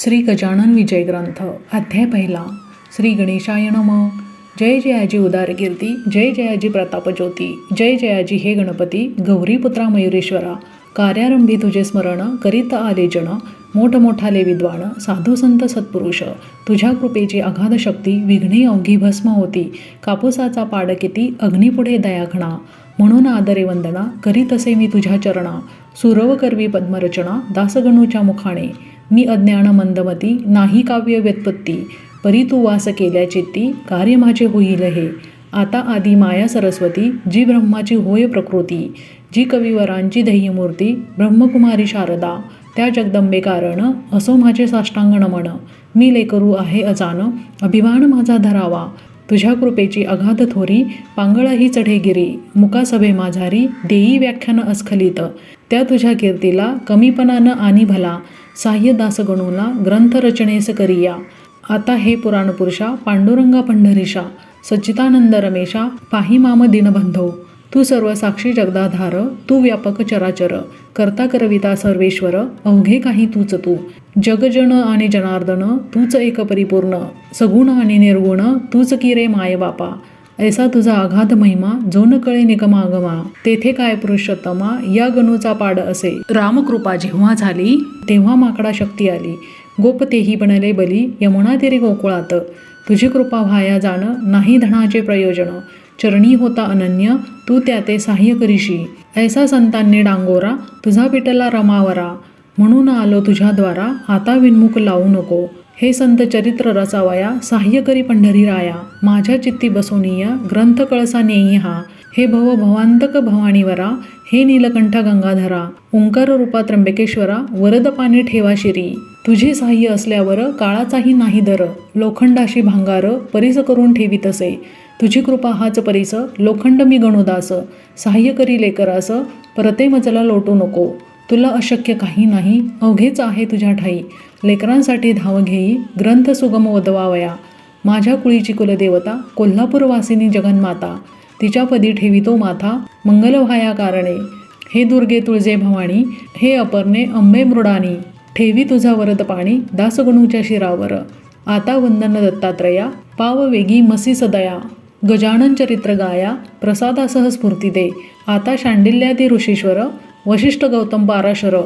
श्री गजानन विजय ग्रंथ अध्याय पहिला. श्री गणेशाय नम. जय जयाजी उदार कीर्ती जय जयाजी प्रताप ज्योती जय जयाजी हे गणपती गौरीपुत्रा मयुरेश्वरा. कार्यारंभी तुझे स्मरण करीत आले जन मोठमोठाले विद्वान साधू संत सत्पुरुष. तुझ्या कृपेची अगाध शक्ती विघ्ने अवघी भस्म होती. कापूसाचा पाड किती अग्निपुढे दयाघणा म्हणून आदरे वंदना करीत असे मी तुझ्या चरणा. सुरव करवी पद्मरचना दासगणूच्या मुखाने मी अज्ञान मंदमती नाही काव्य व्युत्पत्ती परी तू वास केल्या कार्य माझे होईल हे. आता आदी माया सरस्वती जी ब्रह्माची होय प्रकृती जी कविवरांची ध्येयमूर्ती ब्रह्मकुमारी शारदा त्या जगदंबे कारण असो माझे साष्टांग नमन मी लेकरू आहे अजान अभिमान माझा धरावा. तुझ्या कृपेची अगाध थोरी पांगळाही चढेगिरी मुकासभे माझारी देई व्याख्यान अस्खलित. त्या तुझ्या कीर्तीला कमीपणानं आणि भला. साह्यदासगणूला ग्रंथरचनेस करिया. आता हे पुराणपुरुषा पांडुरंगा पंढरीशा सच्चितानंद रमेशा पाही माम दिनबंधो. तू सर्व साक्षी जगदाधार तू व्यापक चराचर करता करविता सर्वेश्वर अवघे काही तूच तू. जगजन आणि जनार्दन तूच एक परिपूर्ण सगुण आणि निर्गुण तूच की रे माय बापा. ऐसा तुझा अगाध महिमा जो न कळे निगमागमा तेथे काय पुरुषोत्तमा या गणूचा पाड असे. रामकृपा जेव्हा झाली तेव्हा माकडा शक्ती आली. गोप तेही बनले बली यमुना तेरे गोकुळात. तुझी कृपा व्हाया जाणं नाही धनाचे प्रयोजन. चरणी होता अनन्य तू त्या ते सहाय्य करीशी. ऐसा संतांनी डांगोरा तुझा पिटला रमावरा. म्हणून आलो तुझ्याद्वारा आता विनमुख लावू नको. हे संत चरित्र रचावया सहाय्य करी पंढरी राया माझ्या चित्ती बसोनीय ग्रंथ कळसा नेई हा हे भव भवांतक भवानीवरा हे नीलकंठ गंगाधरा ओंकार रूपा त्र्यंबकेश्वरा वरद पाणी ठेवा शिरी. तुझे सहाय्य असल्यावर काळाचाही नाही दर लोखंडाशी भांगार परिस करून ठेवीत असे तुझी कृपा हाच परिस लोखंड मी गणुदास सहाय्य करी लेकरास परते मजला लोटू नको. तुला अशक्य काही नाही अवघेच आहे तुझ्या ठाई. लेकरांसाठी धाव घेई ग्रंथ सुगम वदवावया माझ्या कुळीची कुलदेवता कोल्हापूरवासिनी जगन्माता. तिच्यापदी ठेवितो माथा मंगलवाया कारणे. हे दुर्गे तुळजे भवानी हे अपर्णे अंबे मृडानी. ठेवी तुझा वरद पाणी दासगणूच्या शिरावर. आता वंदन दत्तात्रया पाव वेगी मसी सदया. गजानन चरित्र गाया प्रसादासह स्फूर्ती दे. आता शांडिल्यादी ऋषीश्वर वशिष्ठ गौतम पाराशर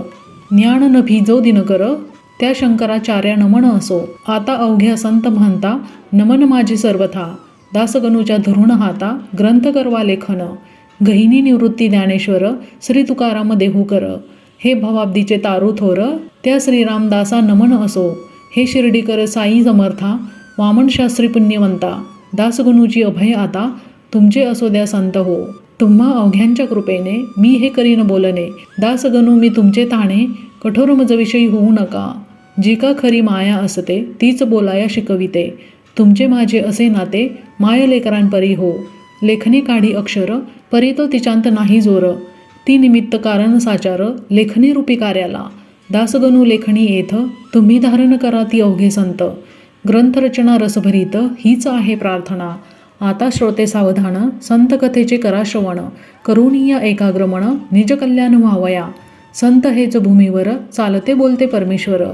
ज्ञान नभी जो दिनकर त्या शंकराचार्या नमन असो आता अवघ्या संत म्हणता नमन माझी सर्वथा दासगणूच्या धरुण हाता ग्रंथ करवा लेखन गहिनी निवृत्ती ज्ञानेश्वर श्री तुकाराम देहूकर हे भवाब्दीचे तारू थोर त्या श्रीरामदासा नमन असो हे शिर्डीकर साई समर्था वामनशास्त्री पुण्यवंता दासगणूची अभय आता तुमचे असो द्या संत हो. तुम्हा अवघ्यांच्या कृपेने मी हे करीन बोलणे दासगणू मी तुमचे ताणे कठोर मजविषयी होऊ नका. जी का खरी माया असते तीच बोलाया शिकविते. तुमचे माझे असे नाते माय लेकरांपरी हो. लेखनी काढी अक्षर परी तो तिच्यात नाही जोर. ती निमित्त कारण साचार लेखनी रूपी कार्याला. दासगणू लेखणी येथ तुम्ही धारण करा ती अवघे संत. ग्रंथरचना रसभरीत हीच आहे प्रार्थना. आता श्रोते सावधान संत कथेचे करा श्रवण. करुणीय एकाग्रमण निज कल्याण व्हावया. संत हेच भूमीवर चालते बोलते परमेश्वर.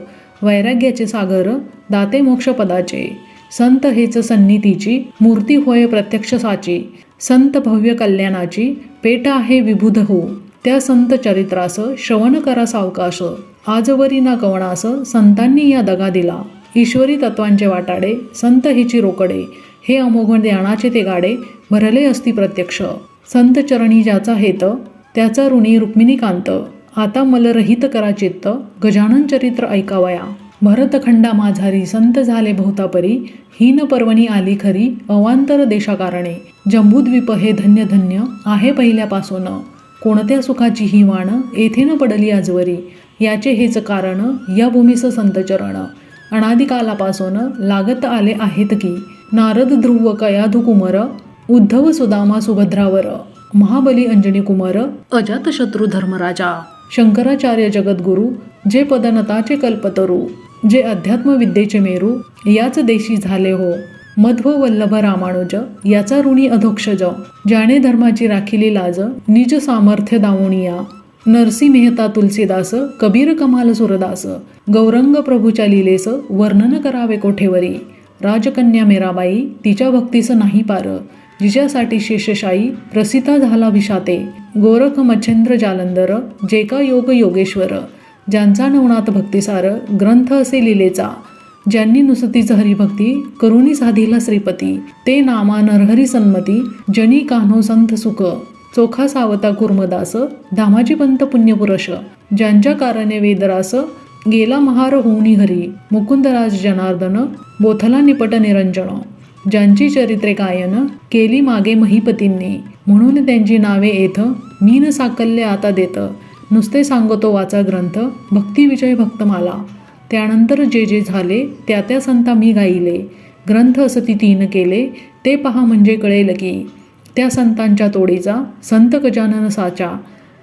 वैराग्याचे सागर दाते मोक्षपदाचे. संत हेच सन्निधीची मूर्ती होय प्रत्यक्ष साची संत भव्य कल्याणाची पेट आहे विभुध हो. त्या संत चरित्रास श्रवण करा सावकाश. आजवरी ना कवणास संतांनी या दगा दिला. ईश्वरी तत्वांचे वाटाडे संत हिची रोकडे. हे अमोघ ज्ञानाचे ते गाडे भरले असती प्रत्यक्ष. संत चरणी ज्याचा हेत त्याचा ऋणी रुक्मिणीकांत. आता मलरहित करा चित्त गजानन चरित्र ऐकावया. भरतखंडा माझारी संत झाले बहुतापरी हीन पर्वणी आली खरी अवांतर देशाकारणे. जम्बूद्वीप हे धन्य धन्य आहे पहिल्यापासून. कोणत्या सुखाची ही वाण येथे न पडली आजवरी? याचे हेच कारण या भूमीस संतचरण. अनादिकालापासून लागत आले आहेत की नारद ध्रुव कयाधु कुमर उद्धव सुदामा सुभद्रावर. महाबली अंजनी कुमार अजातशत्रू धर्मराजा. शंकराचार्य जगद्गुरु जे पदनताचे कल्पतरू जे अध्यात्म विद्येचे मेरू याच देशी झाले हो. मध्व वल्लभ रामानुज याचा ऋणी अधोक्षज ज्याने धर्माची राखिली लाज निज सामर्थ्य दावणिया नरसी मेहता तुलसीदास कबीर कमाल सुरदास गौरंग प्रभूच्या लीलेस वर्णन करावे कोठेवरी. राजकन्या मेराबाई तिच्या भक्तीस नाही पार. जिजासाठी शेषशाई प्रसिद्ध झाला विषाते गोरख मच्छेंद्र जालंधर जेका योग योगेश्वर. ज्यांचा नवनाथ भक्तिसार ग्रंथ असे लिलेचा ज्यांनी नुसतीच हरिभक्ती करुणी साधीला श्रीपती. ते नामा नरहरी सन्मती जनी कान्हो संत सुख. चोखा सावता कुर्मदास धामाजी पंत पुण्यपुरुष ज्यांच्या कारणे वेदरास गेला महार होऊनी हरी. मुकुंदराज जनार्दन बोथला निपट निरंजन. ज्यांची चरित्रे गायन केली मागे महिपतींनी. म्हणून त्यांची नावे येथ मीन साकल्य आता देत. नुसते सांगतो वाचा ग्रंथ भक्तिविजय भक्तमाला त्यानंतर जे जे झाले त्या त्या संता मी गाईले. ग्रंथ असती तीन केले ते पहा म्हणजे कळेल की त्या संतांच्या तोडीचा संत गजानन साचा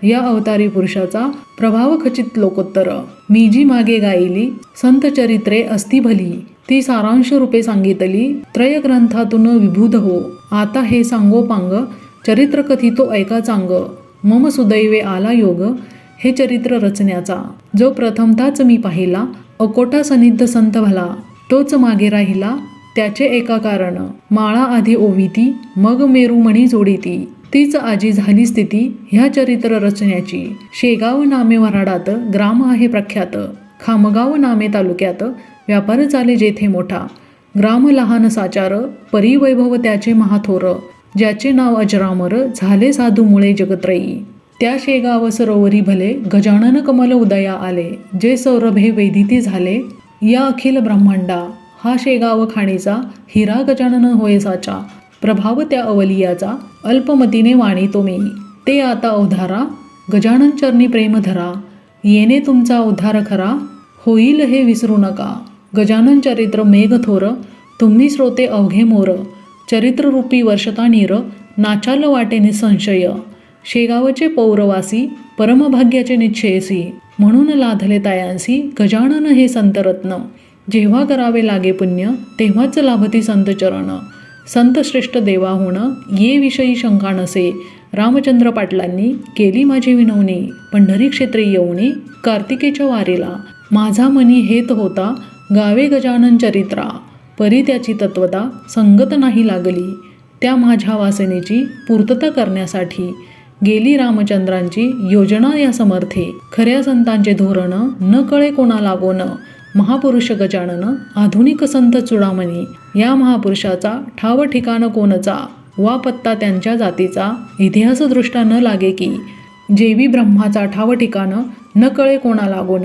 या अवतारी पुरुषाचा प्रभाव खचित लोकोत्तर. मी जी मागे गायली संत चरित्रे असती भली ती सारांश रूपे सांगितली त्रयग्रंथातून विभूत हो. आता हे सांगो पांग चरित्र कथितो ऐका चांग. मम सुदैवे आला योग हे चरित्र रचण्याचा. जो प्रथमताच मी पाहिला अकोटा सनिद्ध संत भला. तोच मागे राहिला त्याचे एका कारण. माळा आधी ओविती मग मेरुमणी जोडीती. तीच आजी झाली स्थिती ह्या चरित्र रचण्याची. शेगाव नामे वराडात ग्राम आहे प्रख्यात. खामगाव नामे तालुक्यात व्यापार चाले जेथे मोठा. ग्राम लहान साचार परिवैभव त्याचे महाथोर ज्याचे नाव अजरामर झाले साधू मुळे जगत्रयी त्या शेगाव सरोवरी भले गजानन कमल उदया आले जे सौरभ हे वैदिती झाले या अखिल ब्रह्मांडा. हा शेगाव खाणीचा हिरा गजानन होय साचा. प्रभाव त्या अवलियाचा अल्पमतीने वाणी तो मी. ते आता अवधारा गजानन चरणी प्रेम धरा. येणे तुमचा उद्धार खरा होईल हे विसरू नका. गजानन चरित्र मेघथोर तुम्ही श्रोते अवघे मोर चरित्ररूपी वर्षता नीर नाचाल वाटेने संशय शेगावचे पौरवासी परमभाग्याचे निश्चयसी म्हणून लाधले तायांसी गजानन हे संतरत्न. जेव्हा करावे लागे पुण्य तेव्हाच लाभती संतचरण संतश्रेष्ठ संत श्रेष्ठ ये विषयी शंका नसे. रामचंद्र पाटलांनी केली माझी विनवणी. पंढरी क्षेत्री येऊनी कार्तिकेच्या वारीला. माझा मनी हेत होता गावे गजानन चरित्रा परी त्याची तत्वता संगत नाही लागली. त्या माझ्या वासनेची पूर्तता करण्यासाठी गेली रामचंद्रांची योजना या समर्थे. खऱ्या संतांचे धोरण न कळे कोणा लागोन महापुरुष गजानन आधुनिक संत चुडामणी या महापुरुषाचा ठाव ठिकाण कोणचा? वा पत्ता त्यांच्या जातीचा? इतिहासदृष्टा न लागे की जेवी ब्रह्माचा ठाव ठिकाण न कळे कोणा लागोन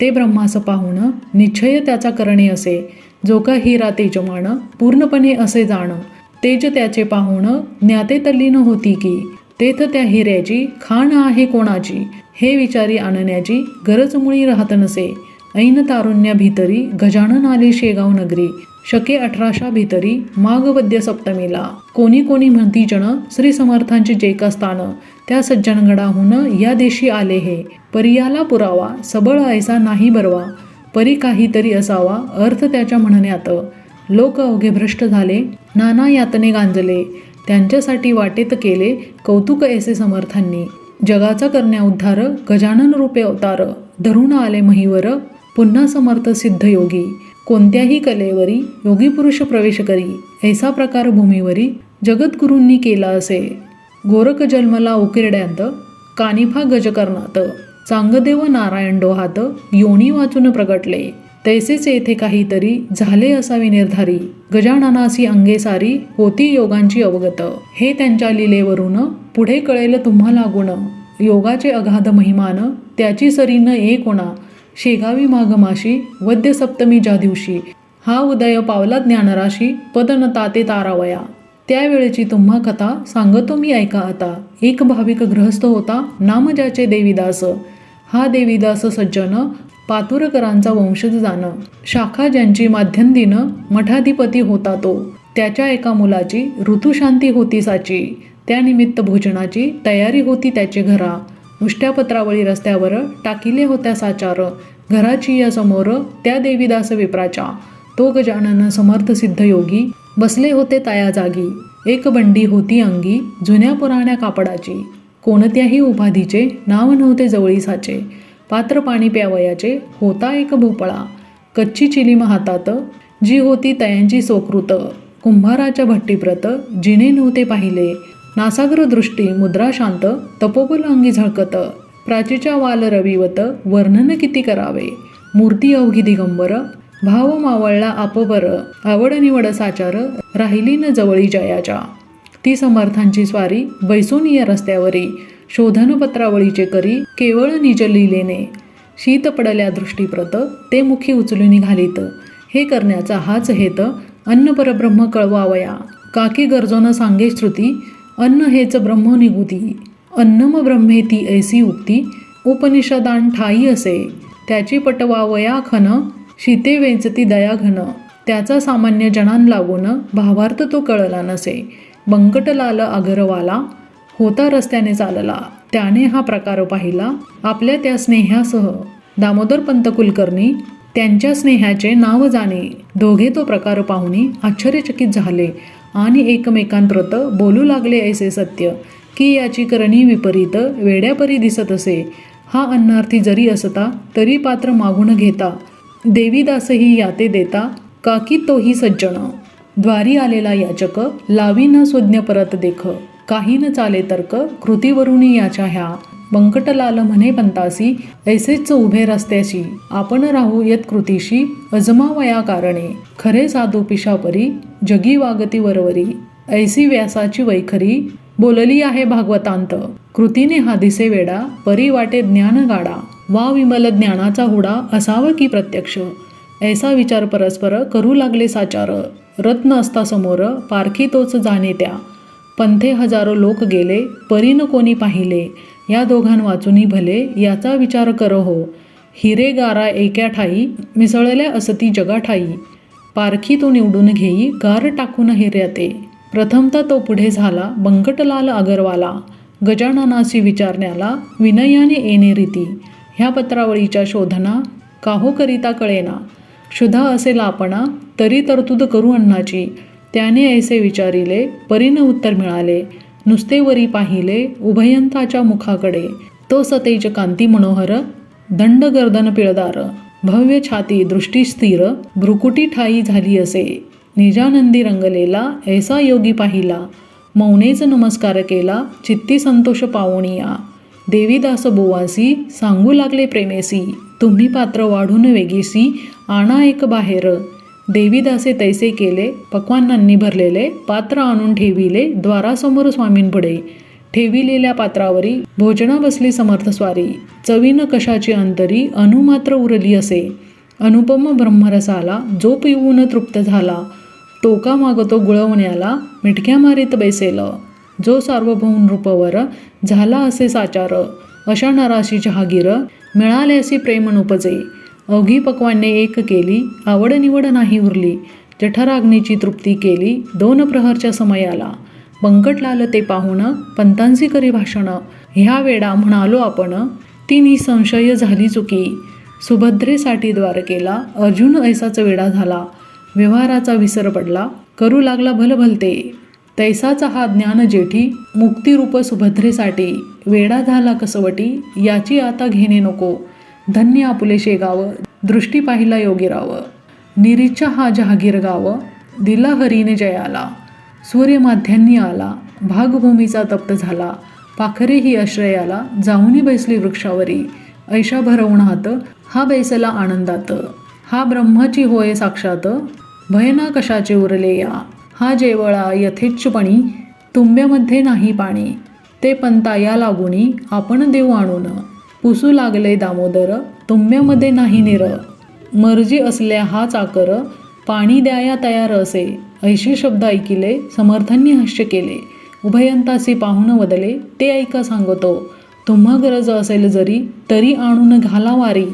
ते ब्रह्मास पाहुणं निश्चय त्याचा करणे असे जो का हिरा तेजमान पूर्णपणे असे जाणं. तेज त्याचे पाहून ज्ञाते तल्लीन होती की तेथ त्या हिऱ्याची खाण आहे कोणाची हे विचारी आणण्याची गरज मुळी राहत नसे. ऐन तारुण्या भीतरी गजानन आले शेगाव नगरी शके अठराशा भीतरी माघवद्य सप्तमीला. कोणी कोणी म्हणती जण श्री समर्थांचे जे का स्थान त्या सज्जनगडाहून या देशी आले हे. परियाला पुरावा सबळ ऐसा नाही बरवा परी काहीतरी असावा अर्थ त्याच्या म्हणण्यात. लोक अवघे भ्रष्ट झाले नाना यातने गांजले त्यांच्यासाठी वाटेत केले कौतुक ऐसे समर्थांनी. जगाचा करण्या उद्धार गजानन रूपे अवतार धरून आले महिवर पुन्हा समर्थ सिद्ध योगी. कोणत्याही कलेवरी योगी पुरुष प्रवेश करी ऐसा प्रकार भूमीवरी जगद्गुरूंनी केला असे. गोरख जन्मला उकिरड्यांत कानिफा गजकर्णात चांगदेव नारायण डोहात योनी वाचून प्रगटले. तैसेच येथे काहीतरी झाले असावे निर्धारी. गजाननासी अंगे सारी होती योगांची अवगत. हे त्यांच्या लिलेवरून पुढे कळेल तुम्हाला गुण. योगाचे अगाध महिमान त्याची सरीनं ए कोणा शेगावी माघमाशी वद्य सप्तमी ज्या दिवशी हा उदय पावला ज्ञानराशी पदन ताते तारावया. त्यावेळेची तुम्हा कथा सांगतो मी ऐका आता. एक भाविक गृहस्थ होता नाम ज्याचे देवीदास. हा देवीदास सज्जन पातुरकरांचा वंशज जाण. शाखा ज्यांची माध्यंदीन मठाधिपती होता तो. त्याच्या एका मुलाची ऋतुशांती होती साची. त्यानिमित्त भोजनाची तयारी होती त्याचे घरा. उष्ट्यापत्रावळी रस्त्यावर टाकिले होत्या साचार. घराची या समोर त्या देवीदास विप्राच्या. तो गजानन समर्थ सिद्ध योगी बसले होते ताया जागी. एक बंडी होती अंगी जुन्या पुराण्या कापडाची. कोणत्याही उपाधीचे नाव नव्हते जवळीसाचे पात्र पाणी प्यावयाचे होता एक भोपळा. कच्ची चिलीम हातात जी होती तयांची सोकृत. कुंभाराच्या भट्टीप्रत जिने नव्हते पाहिले. नासाग्र दृष्टी मुद्रा शांत तपोबल अंगी झळकत प्राचीच्या वाल रविवत वर्णन किती करावे? मूर्ती अवघी दिगंबर भाव मावळला आपबर आवड निवड साचार राहिली न जवळी जयाच्या. ती समर्थांची स्वारी बैसून या रस्त्यावरी शोधन पत्रावळीचे करी केवळ निज लिहिलेने शीत पडल्या दृष्टीप्रत ते मुखी उचलून घालीत. हे करण्याचा हाच हेत अन्न परब्रह्म कळवावया. काकी गरजोन सांगे श्रुती अन्न हेच ब्रह्मनिगुती अन्नम ब्रह्मेती ऐसी उक्ती उपनिषदान ठाई असे. त्याची पटवावया खन शीते वेचती दया घन. त्याचा सामान्य जनान लागून भावार्थ तो कळला नसे. बंकटलाल अगरवाला होता रस्त्याने चालला. त्याने हा प्रकार पाहिला आपल्या त्या स्नेहासह. दामोदर पंत कुलकर्णी त्यांच्या स्नेहाचे नाव जाणे दोघे तो प्रकार पाहुणे आश्चर्यचकित झाले. आणि एकमेकांप्रत बोलू लागले ऐसे सत्य की याची करणी विपरीत वेड्यापरी दिसत असे. हा अन्नार्थी जरी असता तरी पात्र मागून घेता. देवीदासही याते देता काकी तोही सज्जन. द्वारी आलेला याचक लावी न सुज्ञ परत देख. काही न चाले तर्क कृतीवरून याच्या ह्या. बंकटलाल म्हणे पंतासी ऐसेच उभे रस्त्याशी आपण राहू यत कृतीशी अजमावया कारणे. खरे साधू पिशापरी जगी वागती वरवरी. ऐसी व्यासाची वैखरी बोलली आहे भागवतांत. कृतीने हा दिसे वेडा परी वाटे ज्ञान गाडा. वा विमल ज्ञानाचा हुडा असावं की प्रत्यक्ष. ऐसा विचार परस्पर करू लागले साचार. रत्न असता समोर पारखी तोच जाणे त्या. पंथे हजारो लोक गेले परीन कोणी पाहिले. या दोघां वाचुनी भले याचा विचार कर हो. हिरे गारा एक्या ठाई मिसळल्या असती जगाठाई. पारखी तो निवडून घेई गार टाकून हिर्याते प्रथमता तो पुढे झाला बंकटलाल अगरवाला. गजाननाशी विचारण्याला विनयाने येणे रीती. ह्या पत्रावळीच्या शोधना काहो करिता कळेना. क्षुधा असेल आपणा तरी तरतूद करू अन्नाची. त्याने ऐसे विचारिले परीनं उत्तर मिळाले. नुसते वरी पाहिले उभयंताच्या मुखाकडे. तो सतेज कांती मनोहर दंड गर्दन पिळदार भव्य छाती दृष्टी स्थिर भ्रुकुटी ठाई झाली असे. निजानंदी रंगलेला ऐसा योगी पाहिला. मौनेच नमस्कार केला चित्ती संतोष पावणिया. देवीदास बोवासी सांगू लागले प्रेमेसी. तुम्ही पात्र वाढून वेगीसी आणा एक बाहेर. देवीदासे तैसे केले पक्वांनांनी भरलेले पात्र आणून ठेविले द्वारासमोर स्वामींपुढे ठेविलेल्या पात्रावरी भोजना बसली समर्थ स्वारी. चवीन कशाची अंतरी अनुमात्र उरली असे. अनुपम ब्रह्मरसाला जो पिऊन तृप्त झाला. टोका मागतो गुळवण्याला मिटक्या मारीत बैसेल. जो सार्वभौम रूपवर झाला असे साचार. अशा नराशी जहागीर मिळाल्यासी प्रेम नुपजे अवघी पक्वाने एक केली आवड निवड नाही उरली. जठराग्नीची तृप्ती केली दोन प्रहरच्या समयाला. बंकटलाल ते पाहून पंतांसी करी भाषणं. ह्या वेळा म्हणालो आपण ती संशय झाली चुकी. सुभद्रेसाठी द्वार केला अर्जुन ऐसाच वेडा झाला. व्यवहाराचा विसर पडला करू लागला भलभलते. तैसाचा हा ज्ञान जेठी मुक्तिरूप सुभद्रेसाठी. वेडा झाला कसवटी याची आता घेणे नको. धन्य आपुले शेगाव दृष्टी पाहिला योगीराव निरीच्या हा जहागीर गाव दिला हरीने जयाला. सूर्यमाध्यांनी आला भागभूमीचा तप्त झाला. पाखरे ही आश्रयाला जाऊनी बैसली वृक्षावरी. ऐशा भरवणात हा बैसला आनंदात. हा ब्रह्माची होय साक्षात भयना कशाचे उरले या. हा जेवळा यथेच्छपणी तुंब्यामध्ये नाही पाणी. ते पंता या लागुनी आपण देऊ आणून. पुसू लागले दामोदर तुंब्यामध्ये नाही निर. मर्जी असल्या हा चाकर पाणी द्याया तयार असे. ऐशी शब्द ऐकिले समर्थांनी हास्य केले. उभयंतासी पाहुणं वदले ते ऐका सांगतो. तुम्हा गरज असेल जरी तरी आणून घाला वारी.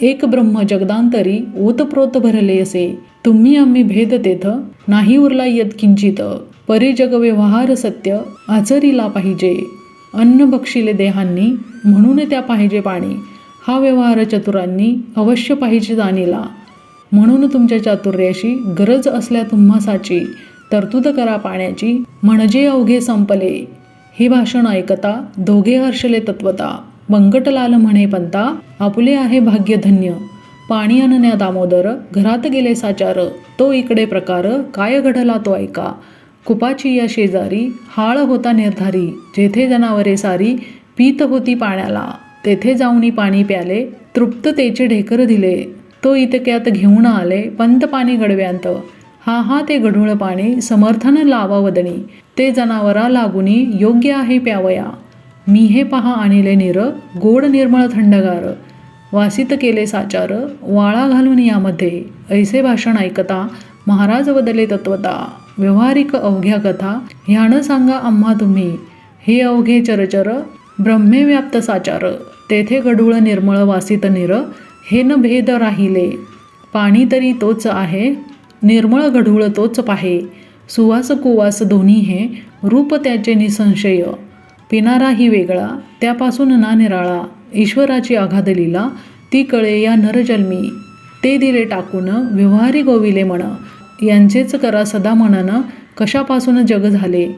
एक ब्रह्म जगदांतरी ओतप्रोत भरले असे. तुम्ही आम्ही भेद तेथ नाही उरला येत किंचित परिजग व्यवहार सत्य आचरीला पाहिजे. अन्न बक्षिले देहांनी म्हणून त्या पाहिजे पाणी. हा व्यवहार चतुरांनी अवश्य पाहिजे जाणीला. म्हणून तुमच्या चातुर्याशी गरज असल्या तुम्हासाची तरतूद करा पाण्याची म्हणजे अवघे संपले. हे भाषण ऐकता दोघे हर्षले तत्वता. बंकटलाल म्हणे पंता आपुले आहे भाग्यधन्य. पाणी आणण्या दामोदर घरात गेले साचार. तो इकडे प्रकार काय घडला तो ऐका. कुपाची या शेजारी हाळ होता निर्धारी. जेथे जनावरे सारी पीत होती पाण्याला. तेथे जाऊनी पाणी प्याले तृप्ततेचे ढेकर दिले. तो इतक्यात घेऊन आले पंत पाणी गडव्यांत. हा हा ते गढूळ पाणी समर्थन लावा वदणी ते जनावरा लागुनी योग्य आहे प्यावया. मी हे पहा आणिले निर गोड निर्मळ थंडगार. वासित केले साचार वाळा घालून यामध्ये. ऐसे भाषण ऐकता महाराज बदले तत्वता. व्यवहारिक अवघ्या कथा. ह्यानं सांगा आम्हा तुम्ही हे अवघे चरचर ब्रह्मे व्याप्त साचार तेथे गढूळ निर्मळ वासित निर हे न भेद राहिले. पाणी तरी तोच आहे निर्मळ गढूळ तोच पाहे. सुवास कुवास दोन्ही हे रूप त्याचे निसंशय. पिनाराही वेगळा त्यापासून ना निराळा. ईश्वराची आघाद लीला ती कळे या नरजन्मी. ते दिले टाकून व्यवहारी गोविले म्हण. यांचेच करा सदा मनानं कशापासून जग झाले?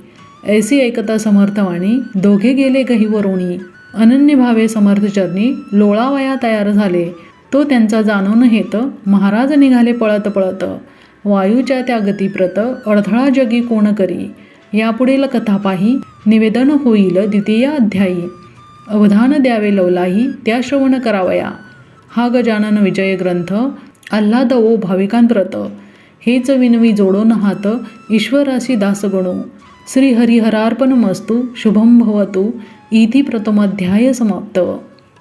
ऐसी ऐकता समर्थवाणी दोघे गेले गहीवरोणी अनन्य भावे समर्थ चरणी लोळावया तयार झाले. तो त्यांचा जाणून हेत महाराज निघाले पळत पळत. वायूच्या त्या गतीप्रत अडथळा जगी कोण करी? यापुढील कथा पाही निवेदन होईल द्वितीय अध्यायी. अवधान द्यावे लवलाही त्या श्रवण करावया. हा गजानन विजय ग्रंथ आल्हाद ओ भाविकांप्रत. हेच विनवी जोडून हात ईश्वराशी दास श्रीहरिहरार्पणमस्तु श्री हरिहरार्पण मस्तू शुभम भवतु. इति प्रथमाध्याय समाप्त.